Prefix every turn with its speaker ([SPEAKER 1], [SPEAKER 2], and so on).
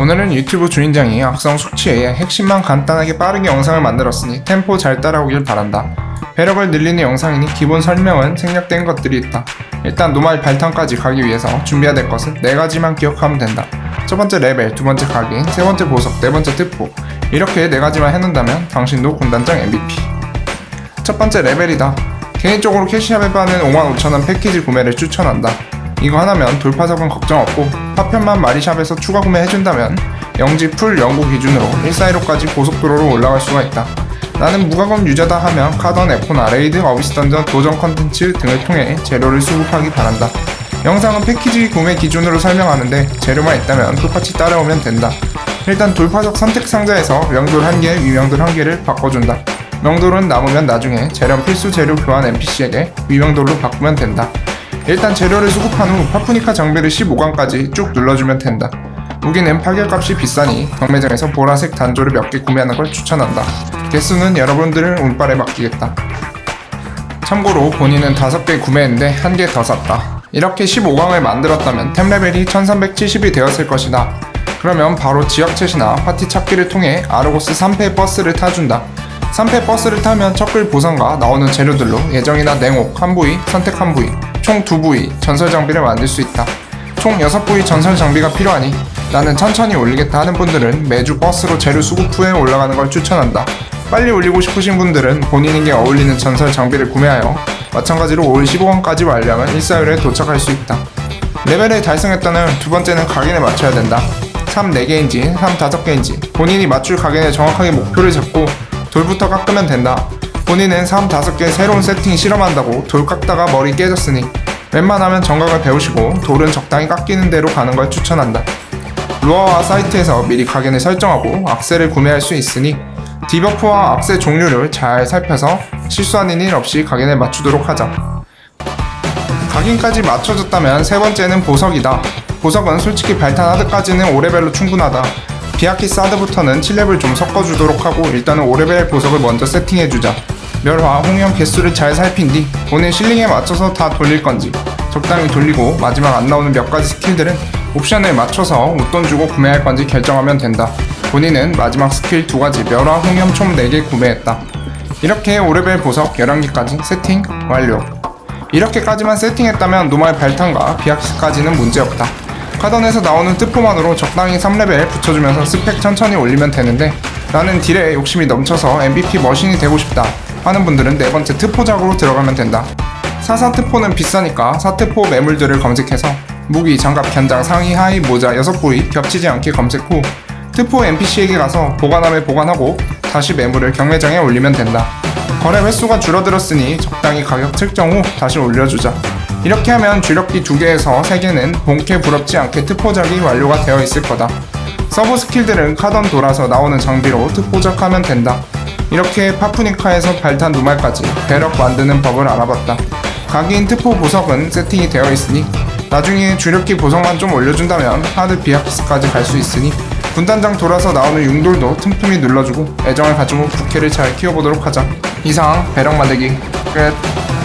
[SPEAKER 1] 오늘은 유튜브 주인장이 악성 숙취에 핵심만 간단하게 빠르게 영상을 만들었으니 템포 잘 따라오길 바란다. 배력을 늘리는 영상이니 기본 설명은 생략된 것들이 있다. 일단 노말 발탄까지 가기 위해서 준비해야 될 것은 네 가지만 기억하면 된다. 첫 번째 레벨, 두 번째 각인, 세 번째 보석, 네 번째 특보. 이렇게 네 가지만 해놓는다면 당신도 군단장 MVP. 첫 번째 레벨이다. 개인적으로 캐시샵에 파는 55,000원 패키지 구매를 추천한다. 이거 하나면 돌파석은 걱정 없고 파편만 마리샵에서 추가 구매해준다면 영지 풀 연구 기준으로 141호까지 고속도로로 올라갈 수가 있다. 나는 무과금 유저다 하면 카던, 에코나, 레이드, 어비스 던전, 도전 컨텐츠 등을 통해 재료를 수급하기 바란다. 영상은 패키지 구매 기준으로 설명하는데 재료만 있다면 똑같이 따라오면 된다. 일단 돌파석 선택 상자에서 명돌 1개, 위명돌 1개를 바꿔준다. 명돌은 남으면 나중에 재련 필수 재료 교환 NPC에게 위명돌로 바꾸면 된다. 일단 재료를 수급한 후 파프니카 장비를 15강까지 쭉 눌러주면 된다. 무기는 파괴값이 비싸니 경매장에서 보라색 단조를 몇 개 구매하는 걸 추천한다. 개수는 여러분들의 운빨에 맡기겠다. 참고로 본인은 5개 구매했는데 1개 더 샀다. 이렇게 15강을 만들었다면 템 레벨이 1370이 되었을 것이다. 그러면 바로 지역챗이나 파티 찾기를 통해 아르고스 3패 버스를 타준다. 3패 버스를 타면 척글 보상과 나오는 재료들로 예정이나 냉옥 한 부위, 선택 한 부위, 총두 부위 전설 장비를 만들 수 있다. 총 6부위 전설 장비가 필요하니 나는 천천히 올리겠다 하는 분들은 매주 버스로 재료 수급 후에 올라가는 걸 추천한다. 빨리 올리고 싶으신 분들은 본인에게 어울리는 전설 장비를 구매하여 마찬가지로 올 15강까지 완료하면 1사율에 도착할 수 있다. 레벨을 달성했다는 두 번째는 각인에 맞춰야 된다. 3 4개인지 3 5개인지 본인이 맞출 각인에 정확하게 목표를 잡고 돌부터 깎으면 된다. 본인은 3 5개 새로운 세팅 실험한다고 돌 깎다가 머리 깨졌으니 웬만하면 정각을 배우시고 돌은 적당히 깎이는 대로 가는 걸 추천한다. 루어와 사이트에서 미리 각인을 설정하고 악셀을 구매할 수 있으니 디버프와 악셀 종류를 잘 살펴서 실수하는 일 없이 각인을 맞추도록 하자. 각인까지 맞춰졌다면 세 번째는 보석이다. 보석은 솔직히 발탄 하드까지는 5레벨로 충분하다. 비아키스 하드부터는 7레벨 좀 섞어주도록 하고 일단은 5레벨 보석을 먼저 세팅해주자. 멸화, 홍염 개수를 잘 살핀 뒤 본인 실링에 맞춰서 다 돌릴 건지 적당히 돌리고 마지막 안 나오는 몇 가지 스킬들은 옵션을 맞춰서 웃돈 주고 구매할 건지 결정하면 된다. 본인은 마지막 스킬 두 가지 멸화, 홍염 총 4개 구매했다. 이렇게 5레벨 보석 11개까지 세팅 완료. 이렇게까지만 세팅했다면 노말 발탄과 비약스까지는 문제없다. 카던에서 나오는 트포만으로 적당히 3레벨 붙여주면서 스펙 천천히 올리면 되는데 나는 딜에 욕심이 넘쳐서 MVP 머신이 되고 싶다 하는 분들은 네 번째 트포작으로 들어가면 된다. 사사 트포는 비싸니까 사트포 매물들을 검색해서 무기, 장갑, 견장, 상의, 하의, 모자 6부위 겹치지 않게 검색 후 트포 NPC에게 가서 보관함에 보관하고 다시 매물을 경매장에 올리면 된다. 거래 횟수가 줄어들었으니 적당히 가격 책정 후 다시 올려주자. 이렇게 하면 주력기 2개에서 3개는 본캐 부럽지 않게 특포작이 완료가 되어 있을 거다. 서브 스킬들은 카던 돌아서 나오는 장비로 특포작하면 된다. 이렇게 파프니카에서 발탄 노말까지 배럭 만드는 법을 알아봤다. 각인 특포 보석은 세팅이 되어 있으니 나중에 주력기 보석만 좀 올려준다면 하드 비아키스까지 갈 수 있으니 군단장 돌아서 나오는 융돌도 틈틈이 눌러주고 애정을 가지고 부캐를 잘 키워보도록 하자. 이상 배럭 만들기 끝.